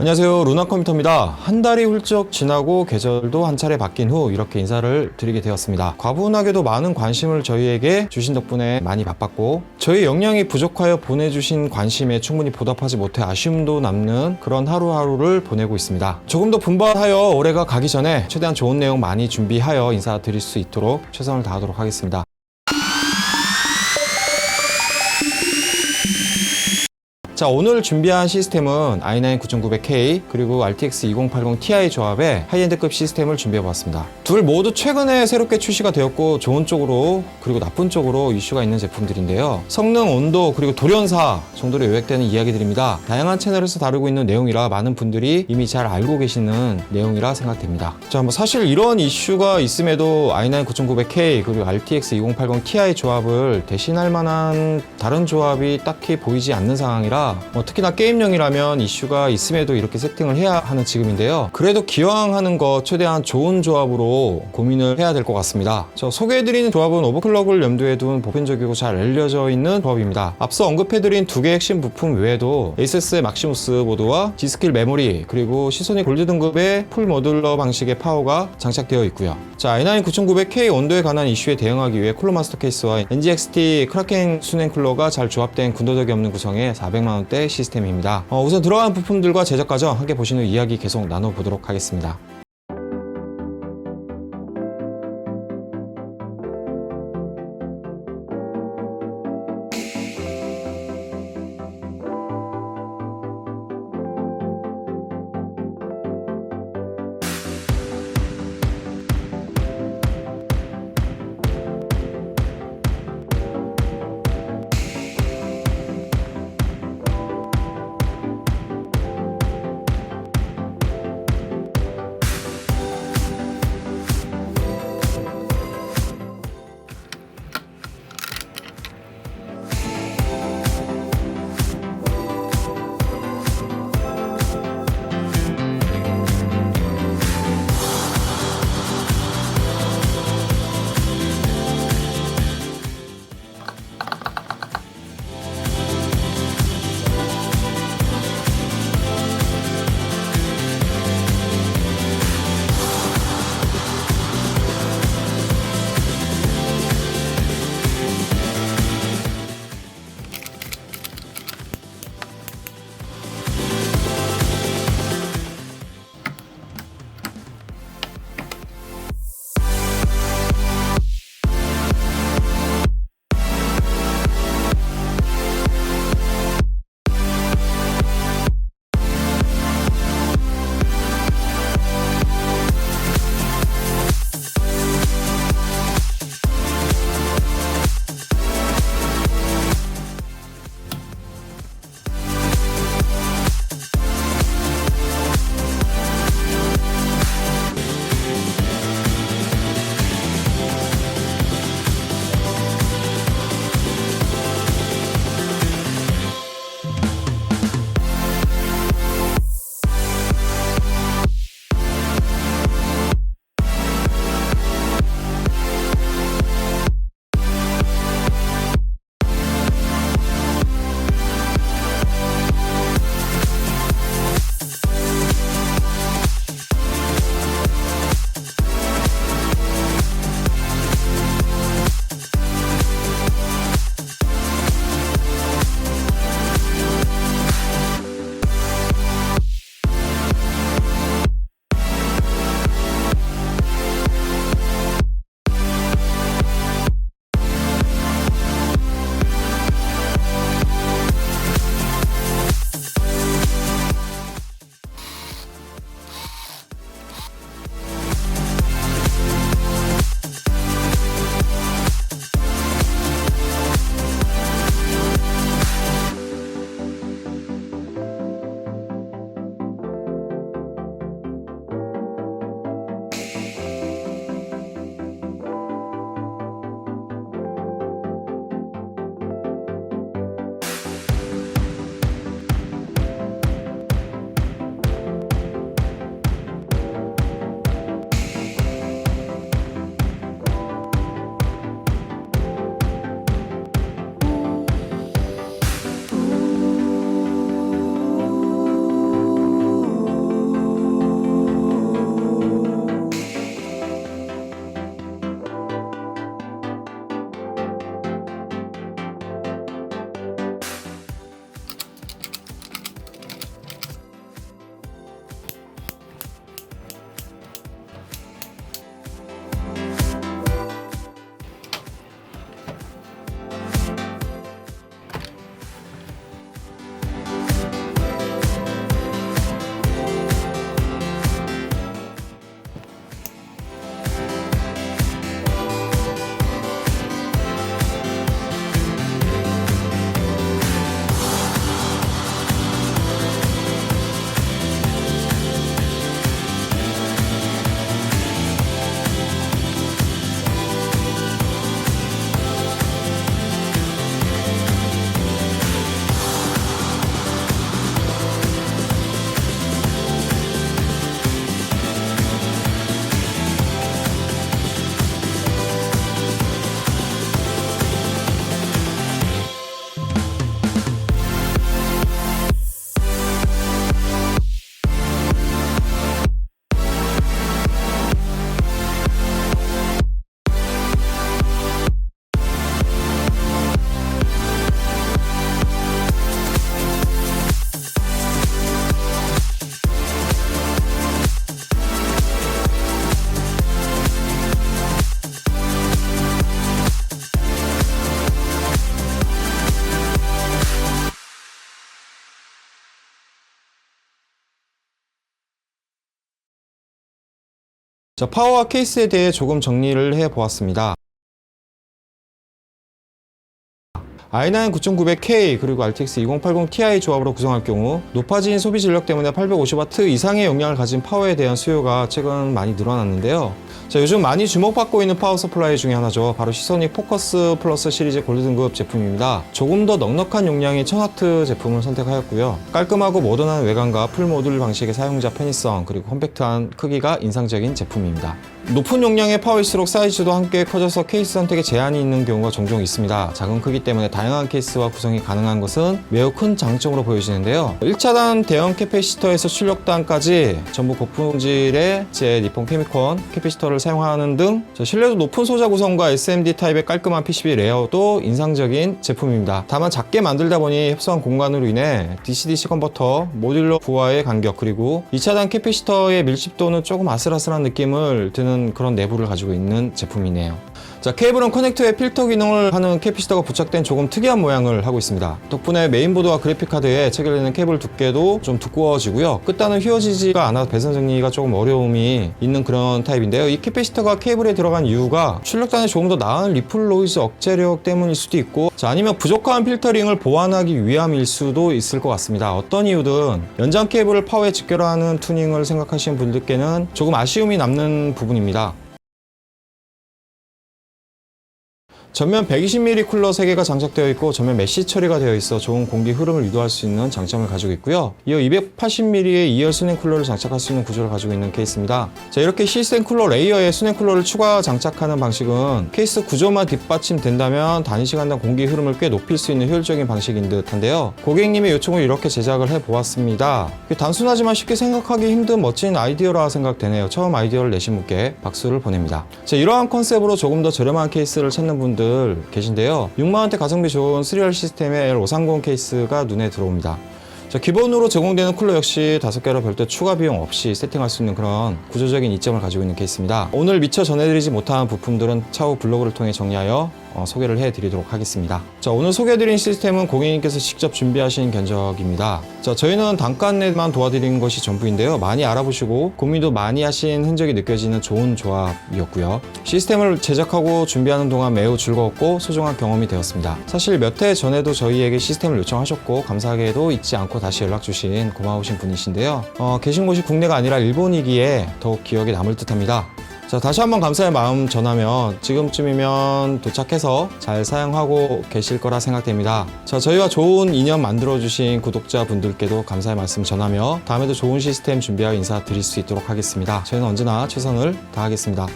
안녕하세요. 루나 컴퓨터입니다. 한 달이 훌쩍 지나고 계절도 한 차례 바뀐 후 이렇게 인사를 드리게 되었습니다. 과분하게도 많은 관심을 저희에게 주신 덕분에 많이 바빴고 저희 역량이 부족하여 보내주신 관심에 충분히 보답하지 못해 아쉬움도 남는 그런 하루하루를 보내고 있습니다. 조금 더 분발하여 올해가 가기 전에 최대한 좋은 내용 많이 준비하여 인사드릴 수 있도록 최선을 다하도록 하겠습니다 자 오늘 준비한 시스템은 i9 9900K 그리고 RTX 2080 Ti 조합의 하이엔드급 시스템을 준비해봤습니다. 둘 모두 최근에 새롭게 출시가 되었고 좋은 쪽으로 그리고 나쁜 쪽으로 이슈가 있는 제품들인데요. 성능, 온도 그리고 돌연사 정도로 요약되는 이야기들입니다. 다양한 채널에서 다루고 있는 내용이라 많은 분들이 이미 잘 알고 계시는 내용이라 생각됩니다. 자 뭐 사실 이런 이슈가 있음에도 i9 9900K 그리고 RTX 2080 Ti 조합을 대신할 만한 다른 조합이 딱히 보이지 않는 상황이라 뭐 특히나 게임용이라면 이슈가 있음에도 이렇게 세팅을 해야 하는 지금인데요. 그래도 기왕 하는 거 최대한 좋은 조합으로 고민을 해야 될 것 같습니다. 저 소개해드리는 조합은 오버클럭을 염두에 둔 보편적이고 잘 알려져 있는 조합입니다. 앞서 언급해드린 두 개의 핵심 부품 외에도 ASUS의 막시무스 보드와 G스킬 메모리 그리고 시소닉 골드 등급의 풀 모듈러 방식의 파워가 장착되어 있고요. 자, i9 9900K 온도에 관한 이슈에 대응하기 위해 쿨러 마스터 케이스와 NGXT 크라켄 수냉 쿨러가 잘 조합된 군더더기 없는 구성의 400만 원대 시스템입니다. 어, 우선 들어간 부품들과 제작 과정 함께 보시는 이야기 계속 나눠보도록 하겠습니다. 자, 파워와 케이스에 대해 조금 정리를 해 보았습니다. I9 9900K 그리고 RTX 2080 Ti 조합으로 구성할 경우 높아진 소비 전력 때문에 850W 이상의 용량을 가진 파워에 대한 수요가 최근 많이 늘어났는데요. 자, 요즘 많이 주목받고 있는 파워 서플라이 중에 하나죠. 바로 시소닉 포커스 플러스 시리즈 골드 등급 제품입니다. 조금 더 넉넉한 용량의 1000W 제품을 선택하였고요. 깔끔하고 모던한 외관과 풀 모듈 방식의 사용자 편의성 그리고 컴팩트한 크기가 인상적인 제품입니다. 높은 용량의 파워일수록 사이즈도 함께 커져서 케이스 선택에 제한이 있는 경우가 종종 있습니다. 작은 크기 때문에 다양한 케이스와 구성이 가능한 것은 매우 큰 장점으로 보여지는데요. 1차단 대형 캐패시터에서 출력단까지 전부 고품질의 제 니폰 케미콘 캐패시터를 사용하는 등저 신뢰도 높은 소자 구성과 SMD 타입의 깔끔한 PCB 레이아웃도 인상적인 제품입니다. 다만 작게 만들다 보니 협소한 공간으로 인해 DC-DC 컨버터, 모듈러 부하의 간격 그리고 2차단 캐패시터의 밀집도는 조금 아슬아슬한 느낌을 드는 그런 내부를 가지고 있는 제품이네요. 자, 케이블은 커넥터에 필터 기능을 하는 캐피시터가 부착된 조금 특이한 모양을 하고 있습니다. 덕분에 메인보드와 그래픽카드에 체결되는 케이블 두께도 좀 두꺼워지고요. 끝단은 휘어지지가 않아 배선 정리가 조금 어려움이 있는 그런 타입인데요. 이 캐피시터가 케이블에 들어간 이유가 출력단에 조금 더 나은 리플 노이즈 억제력 때문일 수도 있고 자, 아니면 부족한 필터링을 보완하기 위함일 수도 있을 것 같습니다. 어떤 이유든 연장 케이블을 파워에 직결하는 투닝을 생각하시는 분들께는 조금 아쉬움이 남는 부분입니다. 전면 120mm 쿨러 3개가 장착되어 있고 전면 메쉬 처리가 되어 있어 좋은 공기 흐름을 유도할 수 있는 장점을 가지고 있고요. 이어 280mm의 2열 수냉 쿨러를 장착할 수 있는 구조를 가지고 있는 케이스입니다. 자 이렇게 시스템 쿨러 레이어에 수냉 쿨러를 추가 장착하는 방식은 케이스 구조만 뒷받침된다면 단위 시간당 공기 흐름을 꽤 높일 수 있는 효율적인 방식인 듯한데요. 고객님의 요청을 이렇게 제작을 해보았습니다. 단순하지만 쉽게 생각하기 힘든 멋진 아이디어라 생각되네요. 처음 아이디어를 내신 분께 박수를 보냅니다. 자 이러한 컨셉으로 조금 더 저렴한 케이스를 찾는 분들 계신데요. 6만원대 가성비 좋은 3열 시스템의 L530 케이스가 눈에 들어옵니다. 자, 기본으로 제공되는 쿨러 역시 5개로 별도 추가 비용 없이 세팅할 수 있는 그런 구조적인 이점을 가지고 있는 케이스입니다. 오늘 미처 전해드리지 못한 부품들은 차후 블로그를 통해 정리하여 어, 소개를 해드리도록 하겠습니다. 자, 오늘 소개해드린 시스템은 고객님께서 직접 준비하신 견적입니다. 자, 저희는 단가 내만 도와드리는 것이 전부인데요. 많이 알아보시고 고민도 많이 하신 흔적이 느껴지는 좋은 조합이었고요. 시스템을 제작하고 준비하는 동안 매우 즐거웠고 소중한 경험이 되었습니다. 사실 몇 해 전에도 저희에게 시스템을 요청하셨고 감사하게도 잊지 않고 다시 연락 주신 고마우신 분이신데요. 어, 계신 곳이 국내가 아니라 일본이기에 더욱 기억에 남을 듯합니다. 자, 다시 한번 감사의 마음 전하며 지금쯤이면 도착해서 잘 사용하고 계실 거라 생각됩니다. 자, 저희와 좋은 인연 만들어주신 구독자분들께도 감사의 말씀 전하며 다음에도 좋은 시스템 준비하여 인사드릴 수 있도록 하겠습니다. 저희는 언제나 최선을 다하겠습니다.